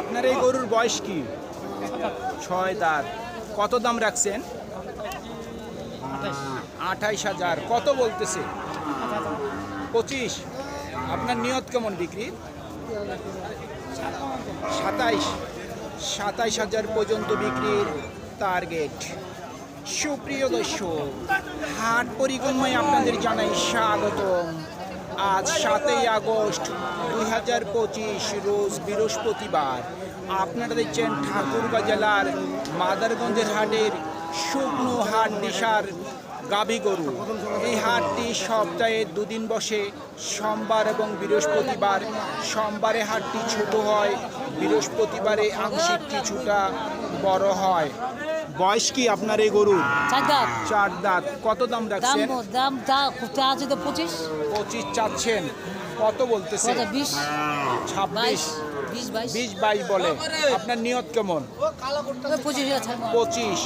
আপনার এই গরুর বয়স কি? ছয় দাঁত। কত দাম রাখছেন? আঠাইশ হাজার। কত বলতেছে? পঁচিশ। আপনার নিয়ত কেমন বিক্রি? সাতাইশ। সাতাইশ হাজার পর্যন্ত বিক্রির টার্গেট সুপ্রিয় দর্শক, হাট পরিক্রমায় আপনাদের জানাই স্বাগতম। আজ সাতই আগস্ট দুই হাজার পঁচিশ রোজ বৃহস্পতিবার আপনারা দেখছেন ঠাকুরগাঁ জেলার মাদারগঞ্জের হাটের শুকনো হাট দিশার গাভী গরু এই হাটটি সপ্তাহে দুদিন বসে সোমবার এবং বৃহস্পতিবার সোমবারে হাটটি ছোট হয় বৃহস্পতিবারে আংশিক কিছুটা বড় হয় বয়স কি আপনার এই গরুর চার দাঁত কত দাম রাখছেন দাম পঁচিশ পঁচিশ চাচ্ছেন কত বলতেছে? বিশ? ছাব্বিশ। বাইশ বিশ বাইশ। বলে। আপনার নিয়ত কেমন? পঁচিশ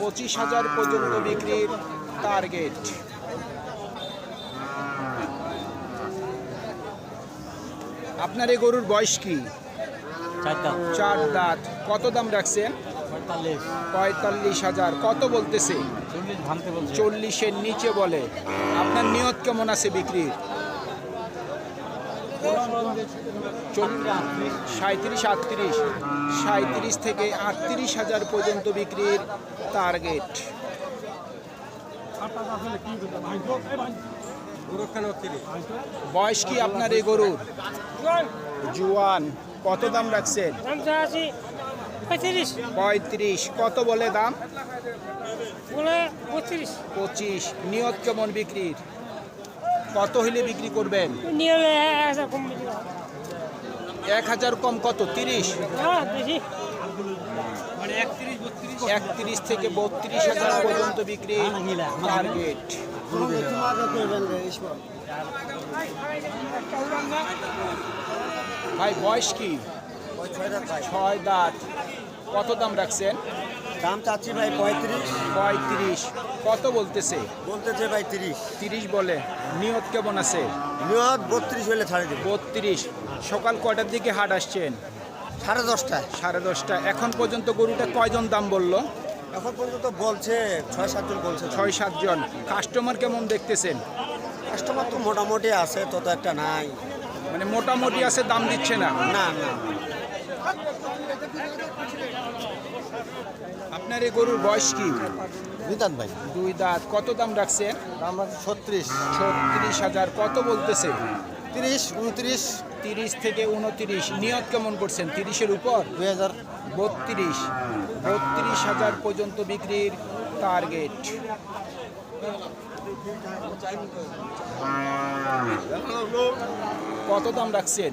পঁচিশ। হাজার পর্যন্ত বিক্রির টার্গেট আপনার এই গরুর বয়স কি? চার দাঁত। কত দাম রাখছেন? পঁয়তাল্লিশ। হাজার। কত বলতেছে? চল্লিশের নিচে বলে। আপনার নিয়ত কেমন আছে বিক্রির? সাঁত্রিশ আটত্রিশ সাঁত্রিশ থেকে আটত্রিশ হাজার পর্যন্ত বিক্রির টার্গেট বয়স কি আপনার এই গরুর? জুয়ান কত দাম রাখছেন? পঁয়ত্রিশ কত বলে দাম? পঁচিশ নিয়ত কেমন বিক্রির? কত হইলে বিক্রি করবেন? এক হাজার কম কত? তিরিশ? হ্যাঁ একত্রিশ থেকে বত্রিশ হাজার পর্যন্ত বিক্রি টার্গেট ভাই বয়স কি? ছয় দাঁত। কত দাম রাখছেন? দাম চাচ্ছি ভাই পঁয়ত্রিশ। পঁয়ত্রিশ। কত বলতেছে? বলতেছে ভাই তিরিশ। তিরিশ বলে। নিয়ত কেমন আছে? নিয়ত বত্রিশ হলে ছাড়ে দেবো। বত্রিশ। সকাল কয়টার দিকে হাট আসছেন? সাড়ে দশটায়। সাড়ে দশটা এখন পর্যন্ত গরুটা কয়জন দাম বলল? এখন পর্যন্ত বলছে ছয় সাতজন বলছে। ছয় সাতজন। কাস্টমার কেমন দেখতেছেন? কাস্টমার তো মোটামুটি আছে তত একটা নাই। মানে মোটামুটি আছে দাম দিচ্ছে না? না না। আপনার এই গরুর বয়স কি? নিতান ভাই। দুই দাঁত। কত দাম রাখছেন দাম আছে ছত্রিশ। ছত্রিশ হাজার। কত বলতেছে? তিরিশ উনত্রিশ। তিরিশ থেকে উনত্রিশ। নিয়ত কেমন করছেন? তিরিশের উপর? দুই হাজার। বত্রিশ। বত্রিশ হাজার পর্যন্ত বিক্রির টার্গেট কত দাম রাখছেন?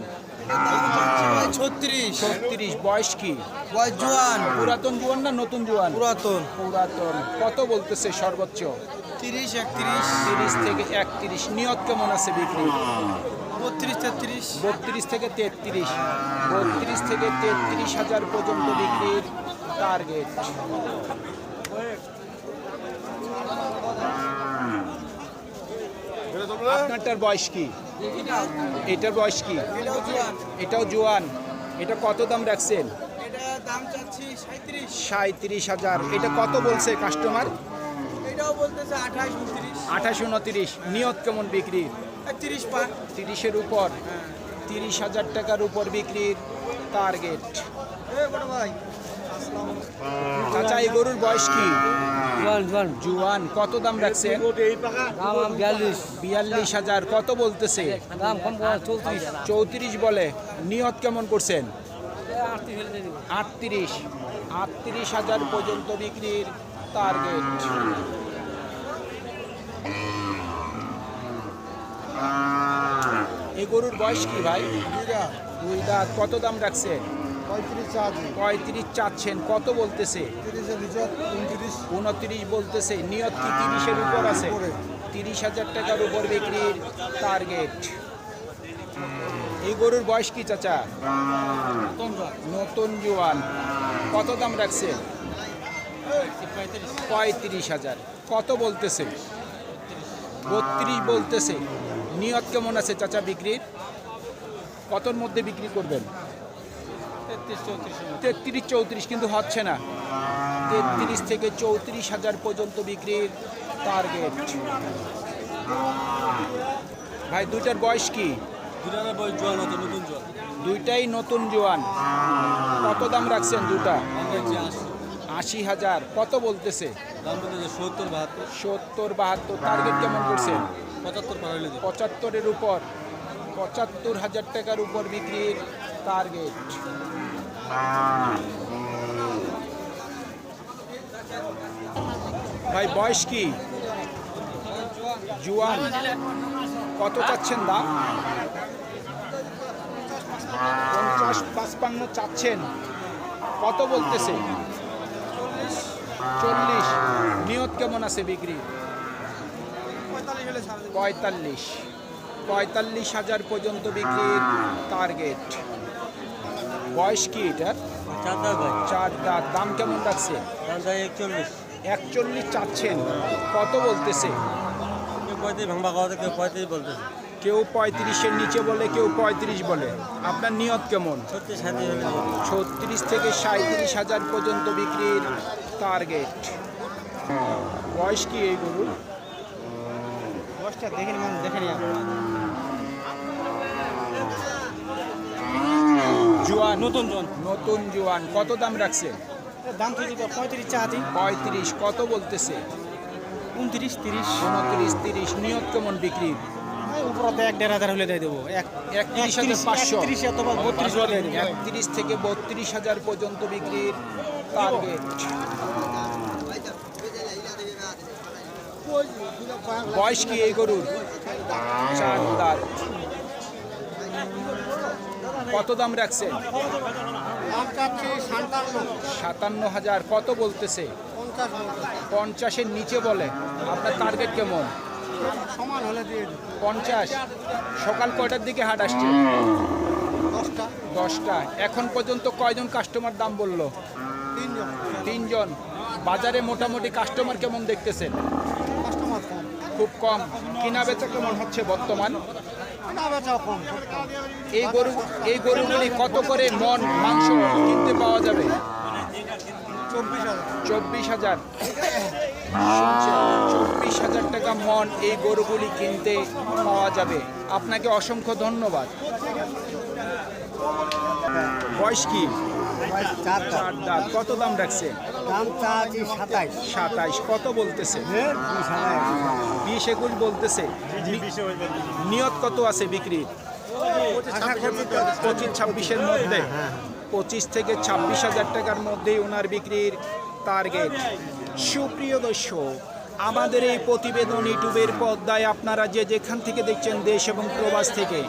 ছত্রিশ। ছত্রিশ বয়স কি? বয়স জোয়ান। পুরাতন জুয়ান না নতুন জুয়ান? পুরাতন। পুরাতন। কত বলতেছে সর্বোচ্চ? তিরিশ একত্রিশ। তিরিশ থেকে একত্রিশ। নিয়ত কেমন আছে বিক্রি? বত্রিশ তেত্রিশ। বত্রিশ থেকে তেত্রিশ। বত্রিশ থেকে তেত্রিশ হাজার পর্যন্ত বিক্রির টার্গেট আপনারটার বয়স কি? এটার বয়স কি? এটাও জোয়ান। এটা কত দাম রাখছেন? এটা সাঁত্রিশ হাজার। এটা কত বলছে কাস্টমার আঠাশ উনত্রিশ। নিয়ত কেমন বিক্রির তিরিশ তিরিশের উপর। তিরিশ হাজার টাকার উপর বিক্রির টার্গেট ভাই। চাচা এই গরুর বয়স কি? জোয়ান কত দাম রাখছেন বিয়াল্লিশ। হাজার কত বলতেছে? চৌত্রিশ। বলে নিয়ত কেমন করছেন? আটত্রিশ আটত্রিশ। হাজার পর্যন্ত বিক্রির টার্গেট এই গরুর বয়স কি ভাই? দুই দাঁত। কত দাম রাখছেন পঁয়ত্রিশ চাচ্ছেন। কত বলতেছে? উনত্রিশ। উনত্রিশ বলতেছে। নিয়ত কি তিরিশের উপর আছে? তিরিশ হাজার টাকার উপর বিক্রির টার্গেট এই গরুর বয়স কি চাচা? নতুন জোয়ান। কত দাম রাখছেন পঁয়ত্রিশ হাজার। কত বলতেছে? বত্রিশ বলতেছে। নিয়ত কেমন আছে চাচা বিক্রির? কতর মধ্যে বিক্রি করবেন? তেত্রিশ চৌত্রিশ কিন্তু হচ্ছে না। তেত্রিশ থেকে চৌত্রিশ হাজার পর্যন্ত বিক্রির টার্গেট ভাই দুইটার বয়স কি? দুইটাই নতুন জোয়ান। কত দাম রাখছেন দুটা? আশি। হাজার। কত বলতেছে? সত্তর বাহাত্তর। সত্তর বাহাত্তর টার্গেট কেমন করছেন? পঁচাত্তরের উপর। পঁচাত্তর হাজার টাকার উপর বিক্রির টার্গেট ভাই, বয়স কি? জুয়ান। কত চাচ্ছেন দাম? পঞ্চাশ পাঁচপান্ন চাচ্ছেন। কত বলতেছে? চল্লিশ। নিয়ত কেমন আছে বিক্রি? পঁয়তাল্লিশ। পঁয়তাল্লিশ হাজার পর্যন্ত বিক্রির টার্গেট বয়স কি এটার? চার দাঁত দাম কেমন রাখছে একচল্লিশ। একচল্লিশ চাচ্ছেন। কত বলতেছে? কেউ পঁয়ত্রিশ কেউ পঁয়ত্রিশ বলতেছে। কেউ পঁয়ত্রিশের নিচে বলে কেউ পঁয়ত্রিশ বলে। আপনার নিয়ত কেমন? ছত্রিশ থেকে সাঁত্রিশ হাজার পর্যন্ত বিক্রির টার্গেট বয়স কি এই গরুর? দশটা দেখে দেখে নি জোয়ান। নতুন জন নতুন জোয়ান। কত দাম রাখছে? দাম তো পঁয়ত্রিশ চাহাতি পঁয়ত্রিশ। কত বলতেছে? উনত্রিশ তিরিশ। উনত্রিশ তিরিশ। নিয়ত কেমন উপরতে এক দেড় হাজার হলে দিয়ে দেবো। এক একত্রিশ থেকে বত্রিশ হাজার পর্যন্ত বিক্রির টার্গেট বয়স কি এই গরুর? চার কত দাম রাখছেন দাম সাতান্ন। হাজার কত বলতেছে? পঞ্চাশের নিচে বলে আপনার টার্গেট কেমন? সমান হলে দিয়ে পঞ্চাশ। সকাল কয়টার দিকে হাট আসছে? দশটা। দশটা। এখন পর্যন্ত কয়জন কাস্টমার দাম বলল? তিনজন। তিনজন। বাজারে মোটামুটি কাস্টমার কেমন দেখতেছেন? খুব কম। কিনা বেচা কেমন হচ্ছে বর্তমান? এই গরু, এই গরুগুলি কত করে মন, মাংস কিনতে পাওয়া যাবে? চব্বিশ হাজার। চব্বিশ হাজার টাকা মন এই গরুগুলি কিনতে পাওয়া যাবে। আপনাকে অসংখ্য ধন্যবাদ। বয়স কি? চার কত দাম রাখছে? সাতাইশ। সাতাইশ। কত বলতেছে? বিশ একুশ বলতেছে। নিয়ত কত আছে তো পঁচিশ ছাব্বিশের মধ্যে। পঁচিশ থেকে ছাব্বিশ হাজার টাকার মধ্যেই ওনার বিক্রির টার্গেট সুপ্রিয় দর্শক, আমাদের এই প্রতিবেদন ইউটিউবের পর্দায় আপনারা যে যেখান থেকে দেখছেন দেশ এবং প্রবাস থেকে,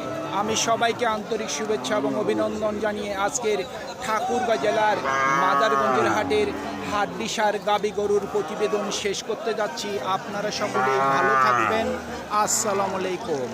আমি সবাইকে আন্তরিক শুভেচ্ছা এবং অভিনন্দন জানিয়ে আজকের ঠাকুরগাঁ জেলার মাদারগঞ্জের হাটের হাড্ডিসার গাবি গরুর প্রতিবেদন শেষ করতে যাচ্ছি। আপনারা সকলেই ভালো থাকবেন। আসসালামু আলাইকুম।